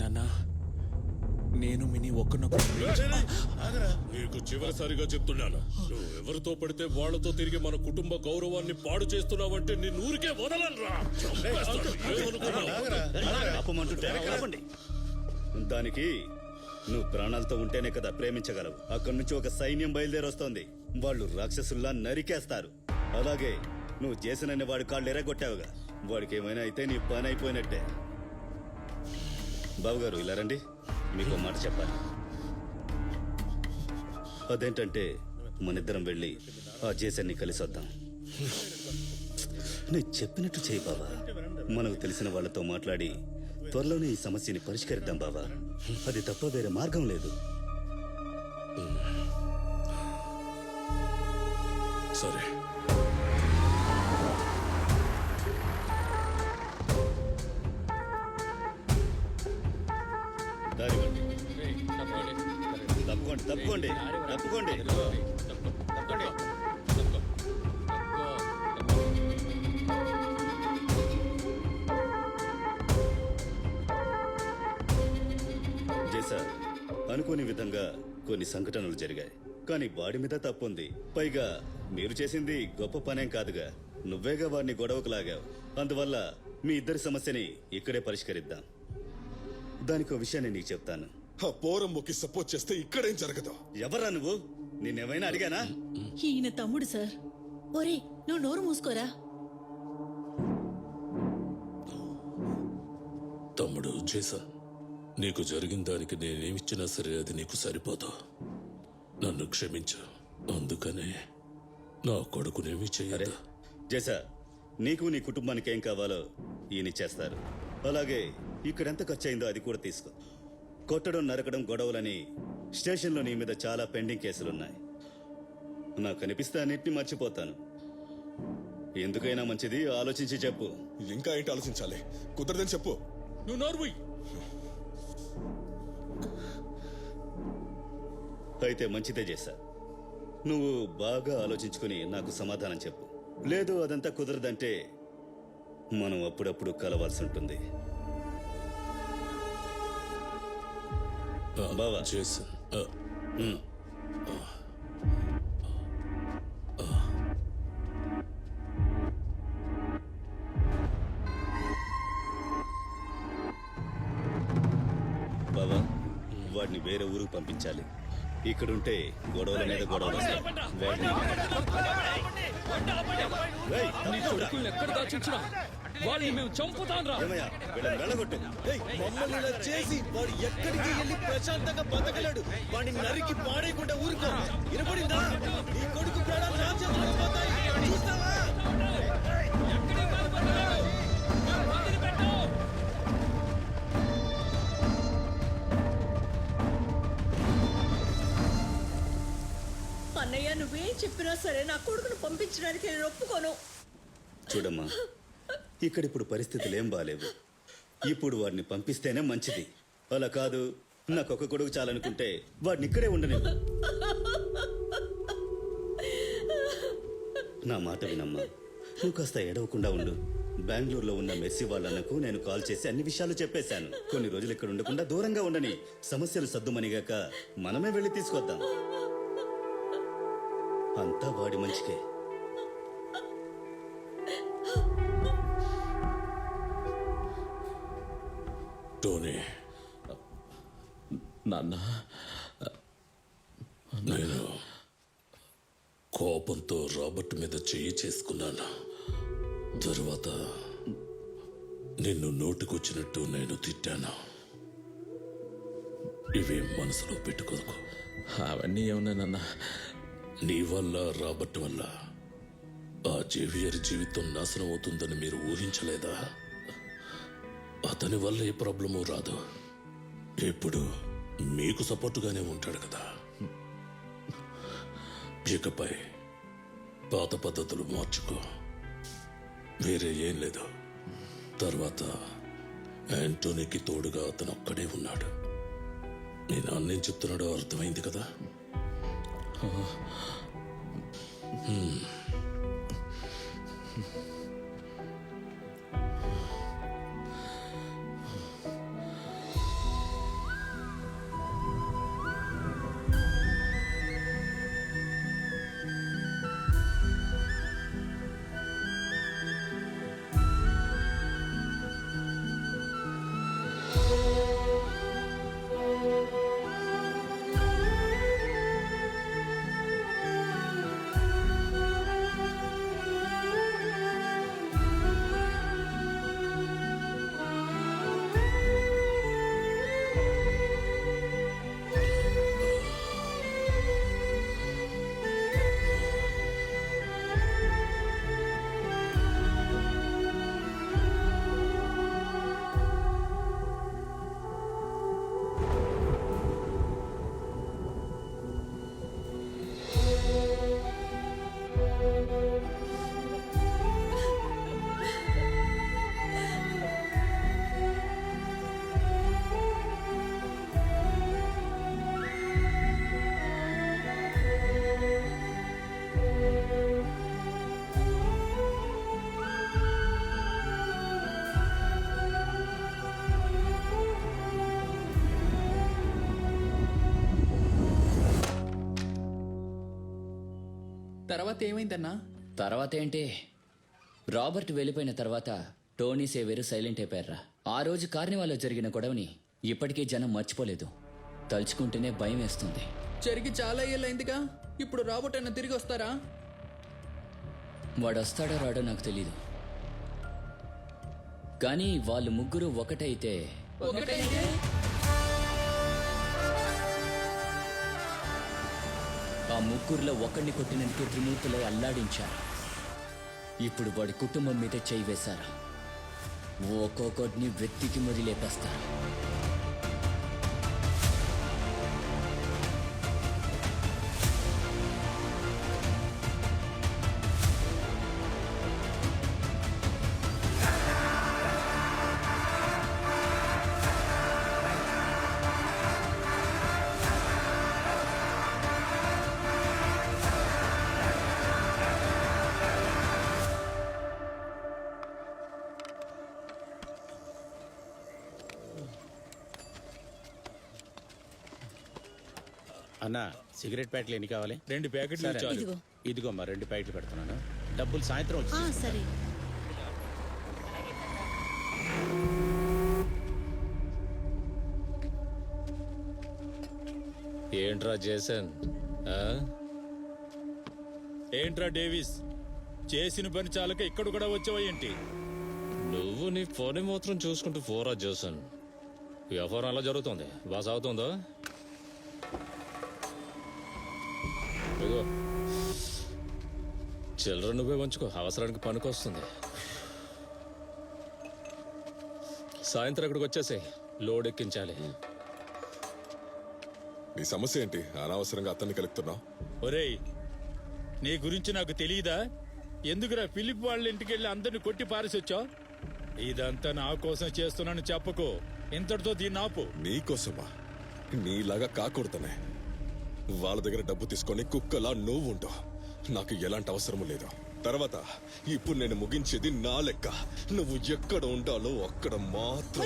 నాన్న నేను మిని ఒకరినొకరు నీకు చివరిసారిగా చెప్తున్నాను. నువ్వు ఎవరితో పడితే వాళ్ళతో తిరిగి మన కుటుంబ గౌరవాన్ని పాడు చేస్తున్నావంటే నీ ఊరికే వదలనురా దానికి నువ్వు ప్రాణాలతో ఉంటేనే కదా ప్రేమించగలవు. అక్కడి నుంచి ఒక సైన్యం బయలుదేరి వస్తోంది వాళ్ళు రాక్షసుల్లా నరికేస్తారు. అలాగే నువ్వు చేసినన్ని వాడి కాళ్ళు ఎరగొట్టావుగా. వాడికి ఏమైనా అయితే నీ పని అయిపోయినట్టే. బాబుగారు ఇలా రండి. మీకు మాట చెప్పాలి. అదేంటంటే మనిద్దరం వెళ్ళి ఆ జేసన్ని కలిసి వద్దాం. నేను చెప్పినట్టు చేయి బాబా మనకు తెలిసిన వాళ్ళతో మాట్లాడి త్వరలోనే ఈ సమస్యని పరిష్కరిద్దాం బాబా అది తప్ప వేరే మార్గం లేదు. సరే. తప్పుకోండి. తప్పుకోండి. జేసా అనుకోని విధంగా కొన్ని సంఘటనలు జరిగాయి. కానీ వాడి మీద తప్పుంది. పైగా మీరు చేసింది గొప్ప పనేం కాదుగా. నువ్వేగా వాడిని గొడవకు లాగావు. అందువల్ల మీ ఇద్దరి సమస్యని ఇక్కడే పరిష్కరిద్దాం. దానికి ఒక విషయాన్ని నీకు చెప్తాను. ఆ పోరమ్మకి సపోర్ట్ చేస్తే ఇక్కడేం జరగదు. ఎవరా నువ్వు? నిన్నేమైనా అడిగానా? ఈయన తమ్ముడు సార్. ఒరే నువ్వు నోరు మూసుకోరా? తమ్ముడు చేసా. నీకు జరిగిన దానికి నేనేమిచ్చినా సరే అది నీకు సరిపోదు. నన్ను క్షమించు. అందుకనే నా కొడుకునేమి చేయదు జేసా నీకు నీ కుటుంబానికి ఏం కావాలో ఈయన చేస్తారు. అలాగే ఇక్కడెంత ఖర్చు అయిందో అది కూడా తీసుకో. కొట్టడం నరకడం గొడవలని స్టేషన్లో నీ మీద చాలా పెండింగ్ కేసులున్నాయి. నాకు అనిపిస్తే అన్నిటిని మర్చిపోతాను. ఎందుకైనా మంచిది ఆలోచించి చెప్పు. ఇంకా ఏంటి ఆలోచించాలి? కుదరదని చెప్పు. నువ్వు నోర్వి అయితే మంచిదే చేశా. నువ్వు బాగా ఆలోచించుకుని నాకు సమాధానం చెప్పు. లేదు అదంతా కుదరదంటే మనం అప్పుడప్పుడు కలవాల్సి ఉంటుంది. బావా. చేసా బావా వాడిని వేరే ఊరికి పంపించాలి ఇక్కడుంటే గొడవల మీద గొడవలు వస్తాయి. వాళ్ళని మేము చంపుతాం రా. వెళ్ళగొట్టు. మమ్మల్ని ఇలా చేసి వాడు ఎక్కడికి వెళ్ళి ప్రశాంతంగా బతకలేడు. వాడిని నరికి పాడేయకుండా ఊరుకో. వినపడిందా? నీ కొడుకు ప్రాణాలు నా చేతుల్లో పోతాయి. చూస్తావా? అన్నయ్య నువ్వేం చెప్పినా సరే నా కొడుకును పంపించడానికి నేను ఒప్పుకోను. చూడమ్మా ఇక్కడ ఇప్పుడు పరిస్థితులు ఏం బాలేవు. ఇప్పుడు వాడిని పంపిస్తేనే మంచిది. అలా కాదు నాకు ఒక కొడుకు చాలనుకుంటే వాడిని ఇక్కడే ఉండని నా మాట వినమ్మా. నువ్వు కాస్త ఎడవకుండా ఉండు. బెంగళూరులో ఉన్న మెస్సీ వాళ్ళన్నకు నేను కాల్ చేసి అన్ని విషయాలు చెప్పేశాను. కొన్ని రోజులు ఇక్కడ ఉండకుండా దూరంగా ఉండని సమస్యలు సద్దుమనిగాక మనమే వెళ్ళి తీసుకొద్దాం. అంతా వాడి మంచికే. టోనీ నాన్న. నేను కోపంతో రాబర్ట్ మీద చెయ్యి చేసుకున్నాను. తరువాత నిన్ను నోటికొచ్చినట్టు నేను తిట్టాను. ఇవి మనసులో పెట్టుకోకు. అవన్నీ ఏమున్నాయి నాన్న? నీ వల్ల రాబర్ట్ వల్ల ఆ జేవియర్ జీవితం నాశనం అవుతుందని మీరు ఊహించలేదా? అతని వల్ల ఏ ప్రాబ్లము రాదు. ఎప్పుడు మీకు సపోర్టుగానే ఉంటాడు కదా. ఇకపై పాత పద్ధతులు మార్చుకో. వేరే ఏం లేదు. తర్వాత యాంటోనీకి తోడుగా అతను ఒక్కడే ఉన్నాడు. నేను అన్నేం చెప్తున్నాడో అర్థమైంది కదా? తర్వాత ఏమైందన్నా? తర్వాత ఏంటి? రాబర్ట్ వెళ్ళిపోయిన తర్వాత టోనీ సేవేరు సైలెంట్ అయిపోయారా? ఆ రోజు కార్నివాల్లో జరిగిన గొడవని ఇప్పటికీ జనం మర్చిపోలేదు. తలుచుకుంటేనే భయం వేస్తుంది. జరిగి చాలా ఏళ్ళైందిగా ఇప్పుడు రాబోట్ అన్న తిరిగి వస్తారా? వాడు వస్తాడో రాడో నాకు తెలీదు. కానీ వాళ్ళు ముగ్గురు ఒకటైతే ఒకటైతే? ముగ్గురులో ఒకడిని కొట్టినందుకు త్రిమూర్తులై అల్లాడించారు. ఇప్పుడు వాడి కుటుంబం మీద చేయి వేశారు. ఒక్కొక్కడిని వెతికి మరీ లేపేస్తారు అన్న సిగరెట్ ప్యాకెట్లు ఎన్ని కావాలి? రెండు ప్యాకెట్లు సరే. చాలు. ఇదిగో. ఇదిగోమ్మా రెండు ప్యాకెట్లు పెడుతున్నాను. డబ్బులు సాయంత్రం వచ్చి ఆ, సరే. ఏంట్రా జేసన్? ఆ? ఏంట్రా డేవిస్? చేసిన పని చాలక ఇక్కడ కూడా వచ్చావా ఏంటి? నువ్వు నీ పని మాత్రం చూసుకుంటూ పోరా జేసన్. వ్యవహారం అలా జరుగుతుంది? బాగా సాగుతుందా? ఇదిగో. చిల్లర నువ్వే ఉంచుకో. అవసరానికి పనికొస్తుంది సాయంత్రం ఇక్కడికి వచ్చేసి లోడ్ ఎక్కించాలి. నీ సమస్య ఏంటి? అనవసరంగా అతన్ని కలుపుతున్నావు. ఒరేయ్ నీ గురించి నాకు తెలియదా? ఎందుకురా ఫిలిప్ వాళ్ళ ఇంటికి వెళ్ళి అందరిని కొట్టి పారేసి వచ్చావు ఇదంతా నా కోసం చేస్తున్నాను చెప్పకు. ఇంతటితో దీన్ని ఆపు. నీకోసమా నీలాగా కాకూడదనే. వాళ్ళ దగ్గర డబ్బు తీసుకొని కుక్కలా నువ్వు ఉంటావు నాకు ఎలాంటి అవసరం లేదు. తర్వాత ఇప్పుడు నేను ముగించేది నా లెక్క. నువ్వు ఎక్కడ ఉండాలో అక్కడ మాత్రం